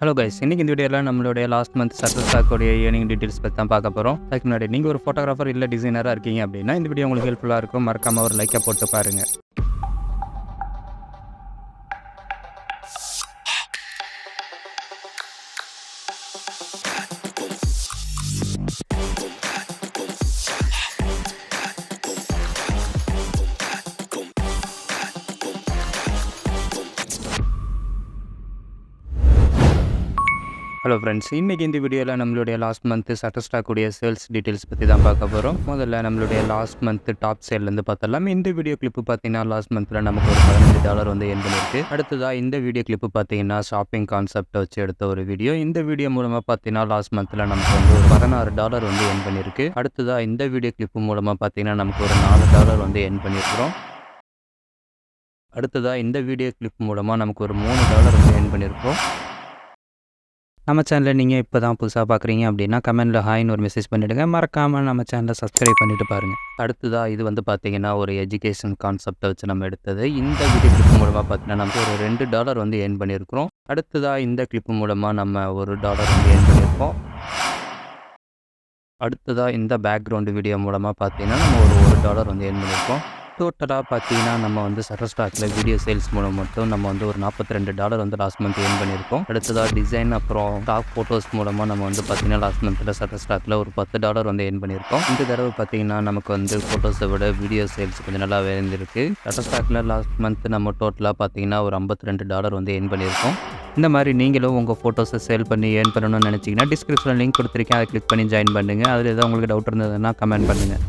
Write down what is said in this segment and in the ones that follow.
Hello guys இன்னைக்கு இந்த வீடியோவில் நம்மளுடைய லாஸ்ட் மந்த் சக்ஸஸ் ஸ்டாக்கோடைய ஏர்னிங் டீட்டெயில்ஸ் பற்றி தான் பார்க்க போகிறோம் அதுக்கு முன்னாடி நீங்கள் ஒரு ஃபோட்டோகிராஃபர் இல்லை டிசைனராக இருக்கீங்க அப்படின்னா இந்த வீடியோ உங்களுக்கு ஹெல்ப்ஃபுல்லாக இருக்கும். மறக்காமல் ஒரு லைக்கை போட்டு பாருங்கள் ஹலோ ஃப்ரெண்ட்ஸ் இன்றைக்கி இந்த வீடியோவில் நம்மளுடைய லாஸ்ட் மந்த்து சட்டஸ்டாக்குடைய சேல்ஸ் டீட்டெயில்ஸ் பற்றி தான் பார்க்க போகிறோம் முதல்ல நம்மளுடைய லாஸ்ட் மந்த்து டாப் சேல்லேருந்து பார்த்தலாம் இந்த வீடியோ கிளிப்பு பார்த்தீங்கன்னா லாஸ்ட் மந்தில் நமக்கு ஒரு பதினஞ்சு டாலர் வந்து என் பண்ணியிருக்கு அடுத்ததாக இந்த வீடியோ கிளிப்பு பார்த்தீங்கன்னா ஷாப்பிங் கான்செப்டை வச்சு எடுத்த ஒரு வீடியோ இந்த வீடியோ மூலமாக பார்த்தீங்கன்னா லாஸ்ட் மந்தில் நமக்கு வந்து ஒரு பதினாறு டாலர் வந்து எண்ட் பண்ணியிருக்கு அடுத்ததாக இந்த வீடியோ கிளிப்பு மூலமாக பார்த்தீங்கன்னா நமக்கு ஒரு நாலு டாலர் வந்து எண்ட் பண்ணியிருக்கிறோம் அடுத்ததாக இந்த வீடியோ கிளிப் மூலமாக நமக்கு ஒரு மூணு டாலர் வந்து என் பண்ணியிருக்கோம் நம்ம சேனலை நீங்கள் இப்போ தான் புதுசாக பார்க்குறீங்க அப்படின்னா கமெண்ட்டில் ஹாய்னு ஒரு மெசேஜ் பண்ணிவிடுங்க மறக்காமல் நம்ம சேனலை சப்ஸ்கிரைப் பண்ணிவிட்டு பாருங்கள் அடுத்ததாக இது வந்து பார்த்தீங்கன்னா ஒரு எஜுகேஷன் கான்செப்டை வச்சு நம்ம எடுத்தது. இந்த வீடியோ கிளிப் மூலமாக பார்த்தீங்கன்னா நமக்கு ஒரு ரெண்டு டாலர் வந்து ஏர்ன் பண்ணியிருக்கிறோம். அடுத்ததாக இந்த கிளிப் மூலமாக நம்ம ஒரு டாலர் வந்து ஏர்ன் பண்ணியிருக்கோம். அடுத்ததாக இந்த பேக்ரவுண்டு வீடியோ மூலமாக பார்த்தீங்கன்னா நம்ம ஒரு ஒரு டாலர் வந்து ஏர்ன் பண்ணியிருக்கோம். டோட்டலாக பார்த்தீங்கன்னா நம்ம வந்து சட்டர் ஸ்டாக்கில் வீடியோ சேல்ஸ் மூலம் மட்டும் நம்ம வந்து ஒரு நாற்பத்தி ரெண்டு டாலர் வந்து லாஸ்ட் மந்த் ஏர்ன் பண்ணியிருக்கோம். அடுத்ததாக டிசைன் அப்புறம் ஸ்டாக் ஃபோட்டோஸ் மூலமாக நம்ம வந்து பார்த்தீங்கன்னா லாஸ்ட் மந்தில் சட்டர் ஸ்டாக்கில் ஒரு பத்து டாலர் வந்து ஏர்ன் பண்ணியிருக்கோம். இந்த தடவை பார்த்தீங்கன்னா நமக்கு வந்து ஃபோட்டோஸை விட வீடியோ சேல்ஸ் கொஞ்சம் நல்லா இருந்திருக்கு சட்டர் ஸ்டாக்கில் லாஸ்ட் மந்த் நம்ம டோட்டலாக பார்த்தீங்கன்னா ஒரு ஐம்பத்தி ரெண்டு டாலர் வந்து ஏர்ன் பண்ணியிருக்கோம். இந்த மாதிரி நீங்களும் உங்கள் ஃபோட்டோஸை சேல் பண்ணி ஏர்ன் பண்ணணும்னு நினச்சிங்கன்னா டிஸ்கிரிப்ஷனில் லிங்க் கொடுத்துருக்கேன். அதை கிளிக் பண்ணி ஜாயின் பண்ணுங்கள் அதில் ஏதாவது உங்களுக்கு டவுட் இருந்ததுன்னா கமெண்ட் பண்ணுங்கள்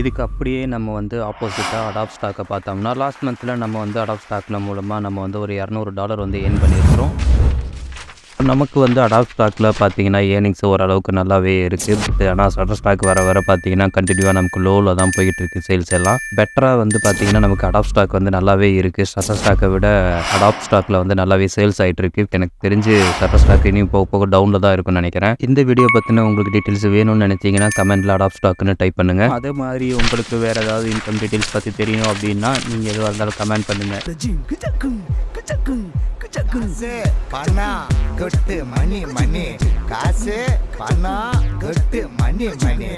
இதுக்கு அப்படியே நம்ம வந்து ஆப்போசிட்டாக அடாப் ஸ்டாக்கை பார்த்தோம்னா லாஸ்ட் மந்தில் நம்ம வந்து அடாப் ஸ்டாக்கில் மூலமாக நம்ம வந்து ஒரு இரநூறு டாலர் வந்து ஏர்ன் பண்ணியிருக்கிறோம். நமக்கு வந்து அடாப் ஸ்டாக்கில் பார்த்தீங்கன்னா ஏர்னிங்ஸ் ஓரளவுக்கு நல்லாவே இருக்குது ஆனால் சட்டர் ஸ்டாக் வர வர பார்த்தீங்கன்னா கண்டினியூவாக நமக்கு லோவில் தான் போயிட்டு இருக்கு சேல்ஸ் எல்லாம். பெட்டராக வந்து பார்த்தீங்கன்னா நமக்கு அடாப் ஸ்டாக் வந்து நல்லாவே இருக்குது சட்டர் ஸ்டாக்கை விட அடாப் ஸ்டாக்கில் வந்து நல்லாவே சேல்ஸ் ஆகிட்டு இருக்கு. எனக்கு தெரிஞ்சு சட்டர் ஸ்டாக் இனியும் போக போக டவுனில் தான் இருக்கும்னு நினைக்கிறேன். இந்த வீடியோ பற்றின உங்களுக்கு டீட்டெயில்ஸ் வேணும்னு நினச்சிங்கன்னா கமெண்ட்டில் அடாப் ஸ்டாக்னு டைப் பண்ணுங்கள் அதே மாதிரி உங்களுக்கு வேறு ஏதாவது இன்கம் டீட்டெயில்ஸ் பற்றி தெரியணும் அப்படின்னா நீங்கள் எதுவாக இருந்தாலும் கமெண்ட் பண்ணுங்கள் காசு மணி மணி. காசு பணம் கொட்டு மணி மணி.